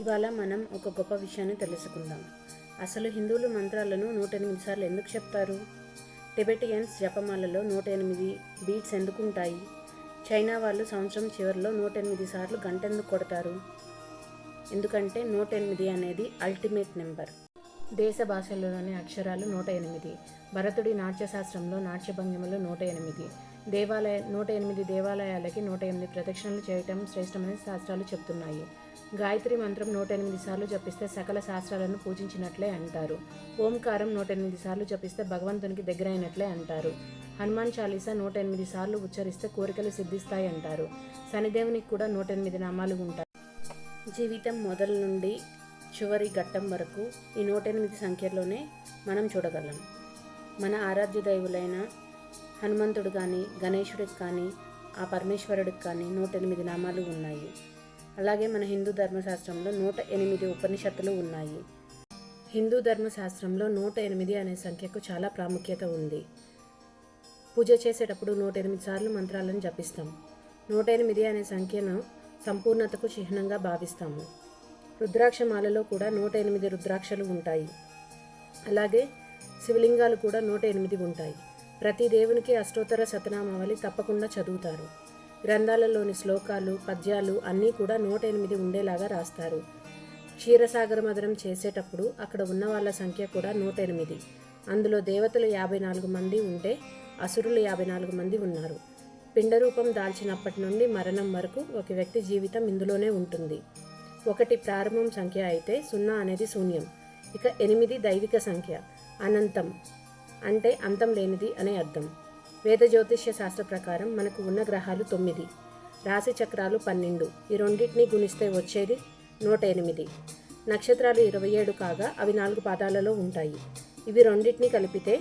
ఇవాళ మనం ఒక గొప్ప విషయాన్ని తెలుసుకుందాం. అసలు హిందువులు మంత్రాలను నూట ఎనిమిది సార్లు ఎందుకు చెప్తారు? టిబెటియన్స్ జపమాలలో నూట ఎనిమిది బీట్స్ ఎందుకు ఉంటాయి చైనా వాళ్ళు సంవత్సరం చివరిలో నూట ఎనిమిది సార్లు గంట ఎందుకు కొడతారు? ఎందుకంటే నూట ఎనిమిది అనేది అల్టిమేట్ నెంబర్. దేశ భాషల్లోని అక్షరాలు నూట ఎనిమిది భరతుడి నాట్యశాస్త్రంలో నాట్యభంగిమలు నూట ఎనిమిది దేవాలయ నూట ఎనిమిది దేవాలయాలకి నూట ఎనిమిది ప్రదక్షిణలు చేయటం శ్రేష్టమని శాస్త్రాలు చెప్తున్నాయి. గాయత్రి మంత్రం నూట ఎనిమిది సార్లు జపిస్తే సకల శాస్త్రాలను పూజించినట్లే అంటారు. ఓంకారం నూట ఎనిమిది సార్లు జపిస్తే భగవంతునికి దగ్గరైనట్లే అంటారు. హనుమాన్ చాలీసా నూట ఎనిమిది సార్లు ఉచ్చరిస్తే కోరికలు సిద్ధిస్తాయి అంటారు. శనిదేవునికి కూడా నూట ఎనిమిది నామాలు ఉంటాయి. జీవితం మొదలు నుండి చివరి ఘట్టం వరకు ఈ నూట ఎనిమిది సంఖ్యలోనే మనం చూడగలం. మన ఆరాధ్య దైవులైన హనుమంతుడు కానీ గణేశుడికి కానీ ఆ పరమేశ్వరుడికి కానీ నూట ఎనిమిది నామాలు ఉన్నాయి. అలాగే మన హిందూ ధర్మశాస్త్రంలో నూట ఎనిమిది ఉపనిషత్తులు ఉన్నాయి. హిందూ ధర్మశాస్త్రంలో నూట ఎనిమిది అనే సంఖ్యకు చాలా ప్రాముఖ్యత ఉంది. పూజ చేసేటప్పుడు నూట ఎనిమిది సార్లు మంత్రాలను జపిస్తాం. నూట ఎనిమిది అనే సంఖ్యను సంపూర్ణతకు చిహ్నంగా భావిస్తాము. రుద్రాక్షమాలలో కూడా నూట ఎనిమిది రుద్రాక్షలు ఉంటాయి. అలాగే శివలింగాలు కూడా నూట ఎనిమిది ఉంటాయి. ప్రతి దేవునికి అష్టోత్తర శతనామావళి తప్పకుండా చదువుతారు. గ్రంథాలలోని శ్లోకాలు పద్యాలు అన్నీ కూడా నూట ఎనిమిది ఉండేలాగా రాస్తారు. క్షీరసాగర మధురం చేసేటప్పుడు అక్కడ ఉన్న వాళ్ళ సంఖ్య కూడా నూట ఎనిమిది అందులో దేవతలు యాభై నాలుగు మంది ఉంటే అసురులు యాభై నాలుగు మంది ఉన్నారు. పిండరూపం దాల్చినప్పటి నుండి మరణం వరకు ఒక వ్యక్తి జీవితం ఇందులోనే ఉంటుంది. ఒకటి ప్రారంభం సంఖ్య అయితే సున్నా అనేది శూన్యం. ఇక ఎనిమిది దైవిక సంఖ్య. అనంతం అంటే అంతం లేనిది అనే అర్థం. వేద జ్యోతిష్య శాస్త్ర ప్రకారం మనకు ఉన్న గ్రహాలు తొమ్మిది. రాశి చక్రాలు పన్నెండు. ఈ రెండింటిని గుణిస్తే వచ్చేది నూట ఎనిమిది. నక్షత్రాలు ఇరవై ఏడు కాగా అవి నాలుగు పాదాలలో ఉంటాయి. ఇవి రెండింటిని కలిపితే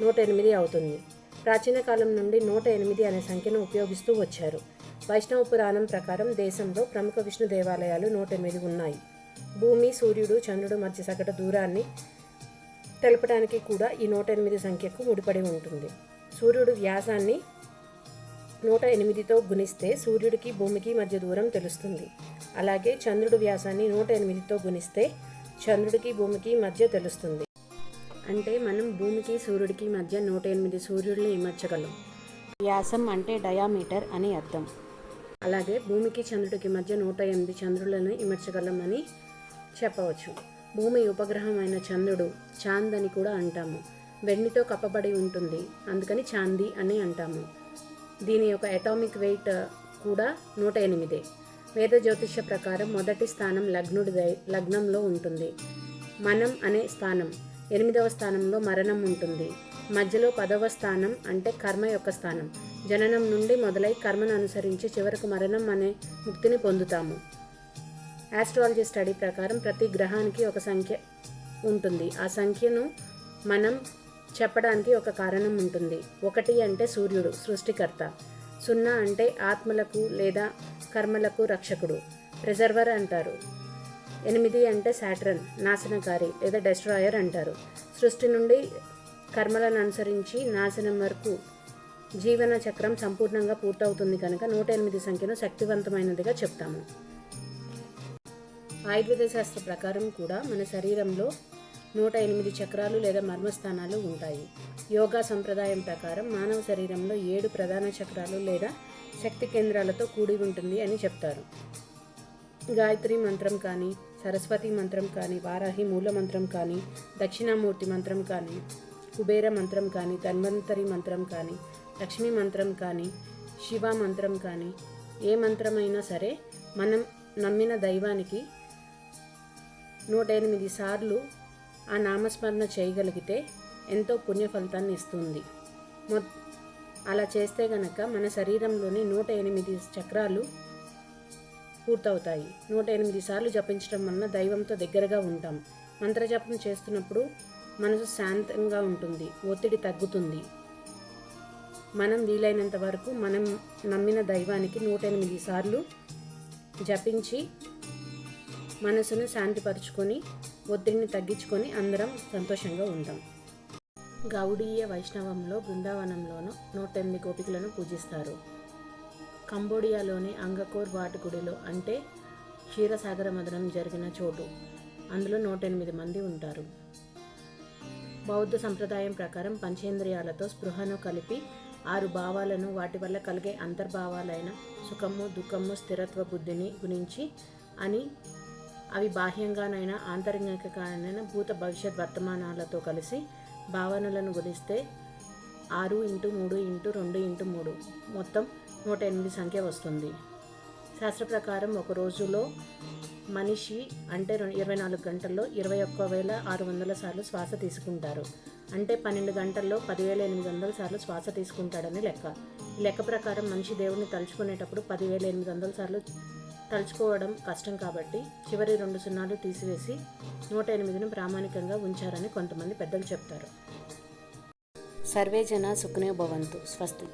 నూట ఎనిమిది అవుతుంది. ప్రాచీన కాలం నుండి నూట ఎనిమిది అనే సంఖ్యను ఉపయోగిస్తూ వచ్చారు. వైష్ణవ పురాణం ప్రకారం దేశంలో ప్రముఖ విష్ణు దేవాలయాలు నూట ఎనిమిది ఉన్నాయి. భూమి సూర్యుడు చంద్రుడు మధ్య సగటు దూరాన్ని తెలపడానికి కూడా ఈ నూట ఎనిమిది సంఖ్యకు ముడిపడి ఉంటుంది. సూర్యుడు వ్యాసాన్ని నూట ఎనిమిదితో గుణిస్తే సూర్యుడికి భూమికి మధ్య దూరం తెలుస్తుంది. అలాగే చంద్రుడు వ్యాసాన్ని నూట ఎనిమిదితో గుణిస్తే చంద్రుడికి భూమికి మధ్య తెలుస్తుంది. అంటే మనం భూమికి సూర్యుడికి మధ్య నూట ఎనిమిది సూర్యుడిని ఇమర్చగలం వ్యాసం అంటే డయామీటర్ అని అర్థం. అలాగే భూమికి చంద్రుడికి మధ్య నూట ఎనిమిది చంద్రులను ఇమర్చగలమని చెప్పవచ్చు. భూమి ఉపగ్రహం అయిన చంద్రుడు చాంద్ అని కూడా అంటాము. వెండితో కప్పబడి ఉంటుంది. అందుకని చాందీ అని అంటాము. దీని యొక్క అటామిక్ వెయిట్ కూడా నూట ఎనిమిదే. వేద జ్యోతిష్య ప్రకారం మొదటి స్థానం లగ్నుడి లగ్నంలో ఉంటుంది. మనం అనే స్థానం. ఎనిమిదవ స్థానంలో మరణం ఉంటుంది. మధ్యలో పదవ స్థానం అంటే కర్మ యొక్క స్థానం. జననం నుండి మొదలై కర్మను అనుసరించి చివరకు మరణం అనే ముక్తిని పొందుతాము. ఆస్ట్రాలజీ స్టడీ ప్రకారం ప్రతి గ్రహానికి ఒక సంఖ్య ఉంటుంది. ఆ సంఖ్యను మనం చెప్పడానికి ఒక కారణం ఉంటుంది. ఒకటి అంటే సూర్యుడు సృష్టికర్త. సున్నా అంటే ఆత్మలకు లేదా కర్మలకు రక్షకుడు. ప్రిజర్వర్ అంటారు. ఎనిమిది అంటే శాట్రన్ నాశనకారి లేదా డెస్ట్రాయర్ అంటారు. సృష్టి నుండి కర్మలను అనుసరించి నాశనం వరకు జీవన చక్రం సంపూర్ణంగా పూర్తవుతుంది కనుక నూట ఎనిమిది సంఖ్యను శక్తివంతమైనదిగా చెప్తాము. ఆయుర్వేద శాస్త్ర ప్రకారం కూడా మన శరీరంలో నూట ఎనిమిది చక్రాలు లేదా మర్మస్థానాలు ఉంటాయి. యోగా సంప్రదాయం ప్రకారం మానవ శరీరంలో ఏడు ప్రధాన చక్రాలు లేదా శక్తి కేంద్రాలతో కూడి ఉంటుంది అని చెప్తారు. గాయత్రి మంత్రం కానీ సరస్వతి మంత్రం కానీ వారాహి మూల మంత్రం కానీ దక్షిణామూర్తి మంత్రం కానీ కుబేర మంత్రం కానీ ధన్వంతరి మంత్రం కానీ లక్ష్మీ మంత్రం కానీ శివ మంత్రం కానీ ఏ మంత్రమైనా సరే మనం నమ్మిన దైవానికి నూట ఎనిమిది సార్లు ఆ నామస్మరణ చేయగలిగితే ఎంతో పుణ్య ఫలితాన్ని ఇస్తుంది. మొ అలా చేస్తే గనక మన శరీరంలోని నూట ఎనిమిది చక్రాలు పూర్తవుతాయి. నూట ఎనిమిది సార్లు జపించడం వలన దైవంతో దగ్గరగా ఉంటాం. మంత్రజపం చేస్తున్నప్పుడు మనసు శాంతంగా ఉంటుంది. ఒత్తిడి తగ్గుతుంది. మనం వీలైనంత వరకు మనం నమ్మిన దైవానికి నూట ఎనిమిది సార్లు జపించి మనసును శాంతిపరుచుకొని ఒత్తిడిని తగ్గించుకొని అందరం సంతోషంగా ఉంటాం. గౌడీయ వైష్ణవంలో బృందావనంలోనూ నూట ఎనిమిది గోపికలను పూజిస్తారు. కంబోడియాలోని అంగకోర్ వాట్ గుడిలో అంటే క్షీరసాగర మదనం జరిగిన చోటు. అందులో నూట ఎనిమిది మంది ఉంటారు. బౌద్ధ సంప్రదాయం ప్రకారం పంచేంద్రియాలతో స్పృహను కలిపి ఆరు భావాలను వాటి వల్ల కలిగే అంతర్భావాలైన సుఖము దుఃఖము స్థిరత్వ బుద్ధిని గురించి అని అవి బాహ్యంగానైనా ఆంతరంగికంగానైనా భూత భవిష్యత్ వర్తమానాలతో కలిసి భావనలను గుణిస్తే ఆరు ఇంటూ మూడు ఇంటూ రెండు ఇంటూ మూడు. మొత్తం నూట ఎనిమిది సంఖ్య వస్తుంది. శాస్త్ర ప్రకారం ఒక రోజులో మనిషి అంటే ఇరవై నాలుగు గంటల్లో ఇరవై ఒక్క వేల ఆరు వందల సార్లు శ్వాస తీసుకుంటారు. అంటే పన్నెండు గంటల్లో పదివేల ఎనిమిది వందల సార్లు శ్వాస తీసుకుంటాడని లెక్క. లెక్క ప్రకారం మనిషి దేవుడిని తలుచుకునేటప్పుడు పదివేల ఎనిమిది వందల సార్లు తలుచుకోవడం కష్టం కాబట్టి చివరి రెండు సున్నాలు తీసివేసి నూట ఎనిమిదిని ప్రామాణికంగా ఉంచారని కొంతమంది పెద్దలు చెప్తారు. సర్వే జన సుఖనే భవంతు. స్వస్తి.